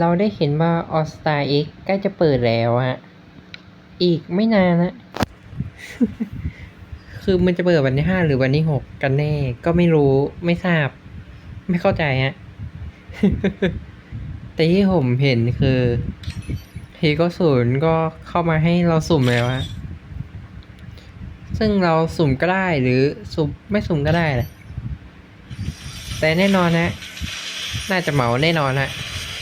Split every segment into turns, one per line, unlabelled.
เราได้เห็นว่า All Star X ใกล้จะเปิดแล้วฮะ อีกไม่นานนะ คือมันจะเปิดวันที่ห้าหรือวันที่หกกันแน่ ก็ไม่รู้ไม่ทราบ ไม่เข้าใจฮะ แต่ที่ผมเห็นคือฮีก็ศูนย์ก็เข้ามาให้เราสุ่มแล้วฮะ ซึ่งเราสุ่มก็ได้หรือสุ่มไม่สุ่มก็ได้แหละแต่แน่นอนนะ น่าจะเหมาแน่นอนฮะ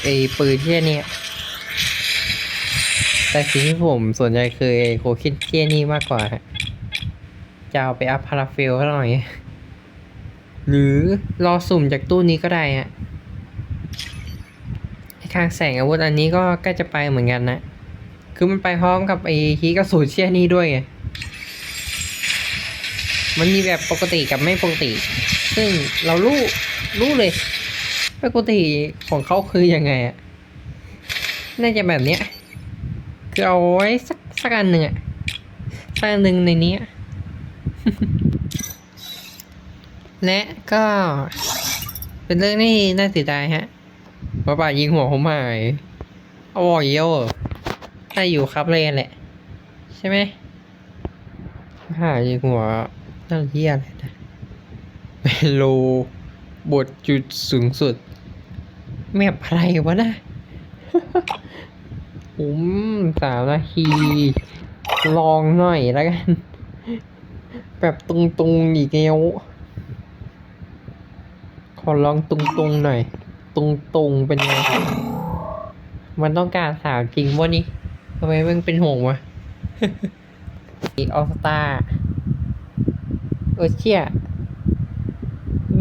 ไอ้ปืนเที่ยนี่แต่สิ่งที่ผมสนใจคือไอ้โคคิดเที่ยนี่มากกว่าจะเอาไปอัพพาราเฟลหน่อย หรือรอสุ่มจากตู้นี้ก็ได้ฮะไอ้คางแสงอาวุธอันนี้ก็ใกล้จะไปเหมือนกันนะ คือมันไปพร้อมกับไอ้ฮีกระสุนเชี่ยนี่ด้วยไงมันมีแบบปกติกับไม่ปกติ ซึ่งเรารู้รู้เลย ปกติของเขาคือยังไงอะน่าจะแบบเนี้ยคือเอาไว้สักสักอันหนึ่งอะสักอันหนึ่งในนี้และก็เป็นเรื่องที่น่าเสียดายฮะว่าป่ายิงหัวผมหายเอาวอกเยี่ยวได้อยู่ครับเลยแหละ ใช่ไหมหายิงหัวนั่นเฮียอะไรนะเปโลบทจุดสูงสุด แมปอะไรวะนะอืมสามนาที ลองหน่อยแล้วกัน แบบตรงๆอีกแล้วขอลองตรงๆหน่อยตรงๆเป็นไง มันต้องการสาวจริงวะนี่ทำไมมันเป็นห่วงวะอีกออสตาเออเชี่ย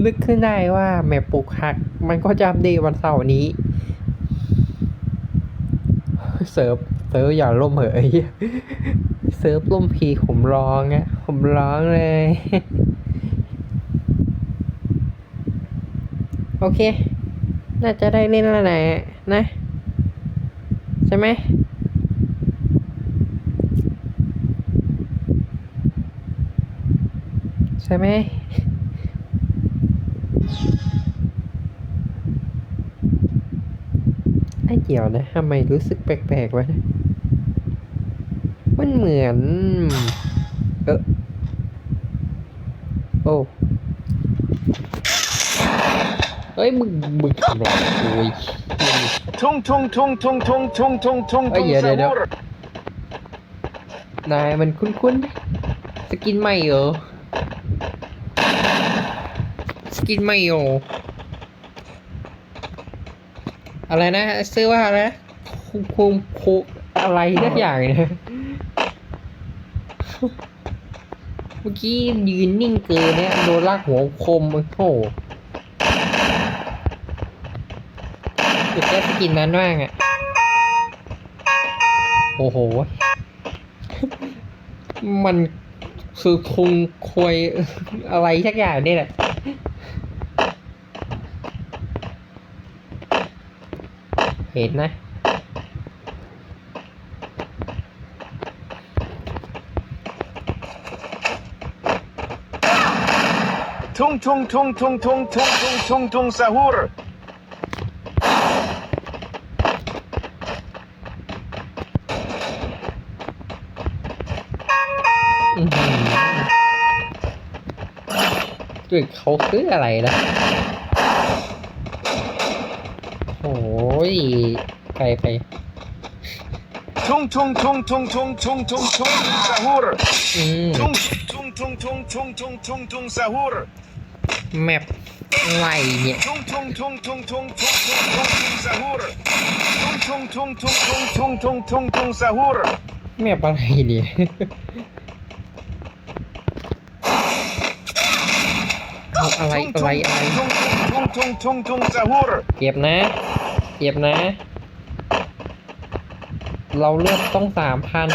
นึกขึ้นได้ว่าแมปปลูกหัก มันก็จะอัปเดตวันเสาร์นี้เซิร์ฟเซิร์ฟอย่าล่มเหยเซิร์ฟล่มพีผมร้องอะผมร้องเลย โอเค น่าจะได้เล่นแล้วแหละนะ ใช่ไหมใช่ไหม ไอ้เกี่ยวนะทำไมรู้สึกแปลกๆวะนะมันเหมือน เออโอ้เฮ้ยมึงมึงทำอะไรโอ้ย
Tung tung tung tung tung tung tung tung
Ôi,
tung
giờ đây đâu?
sahur.
นายมันคุ้นๆสกินใหม่เหรอ สกินใหม่เหรอ อะไรนะซื้อว่าอะไรคุคุคุอะไรสักอย่างเนี่ยเมื่อกี้ยืนนิ่งเกินเนี่ยโดนลากหัวคมมันโถจุดแก้สกินนั้นว่างอะโอ้โห มันคือคุงควยอะไรสักอย่างนี่แหละ เห็นนะ
Tung tung tung tung tung tung tung tung tung sahur.
อือหือจุดเขาคืออะไรนะโอ้ ยไกลไป
Tung tung tung tung tung tung tung tung sahur.
อืม
Tung tung tung tung tung tung tung tung sahur.
แมปอะไรเนี่ย
Tung tung tung tung tung tung tung tung tung sahur. Tung tung tung tung tung tung tung tung tung sahur.
แมปอะไรเนี่ย เอาอะไร
Tung
อะไร
tung
อะไร
tung tung tung tung tung sahur.
เก็บนะ เก็บนะ เราเลือกต้องสามพัน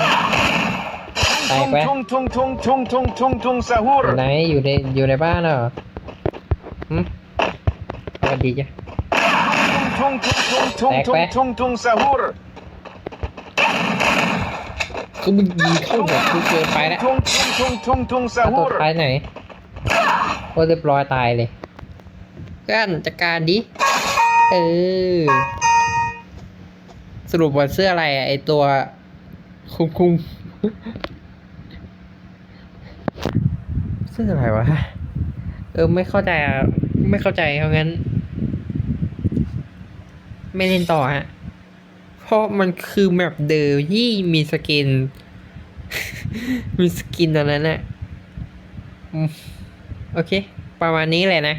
แตกไปทุ่
งทุ่งทุ่งทุ่ง
ทุ่ง
ทุ่งทุ่งซาฮู
รไหนอยู่ในอยู่ในบ้านเหรอหืมสวัสดีจ้ะ
ทุ่งทุ่ง
ทุ่
ง
ทุ่
งทุ่ง
ทุ่งทุ่งซา
ฮูร
คือมันยิงเข้าหัวคือเกินไปแล้ว
ทุ่งทุ่งทุ่
งทุ่งซา
ฮูร
ท้ายไหนโคตรเรียบร้อยตายเลยเพื่อนจัดการดิ เออ สรุปว่าเสื้ออะไรอะไอตัว คุมคุมเสื้ออะไรวะ เออ ไม่เข้าใจอะไม่เข้าใจเพราะงั้น ไม่เล่นต่อฮะ เพราะมันคือแมปเดิมที่มีสกิน มีสกินตอนนั้นน่ะโอเค ประมาณนี้แหละนะ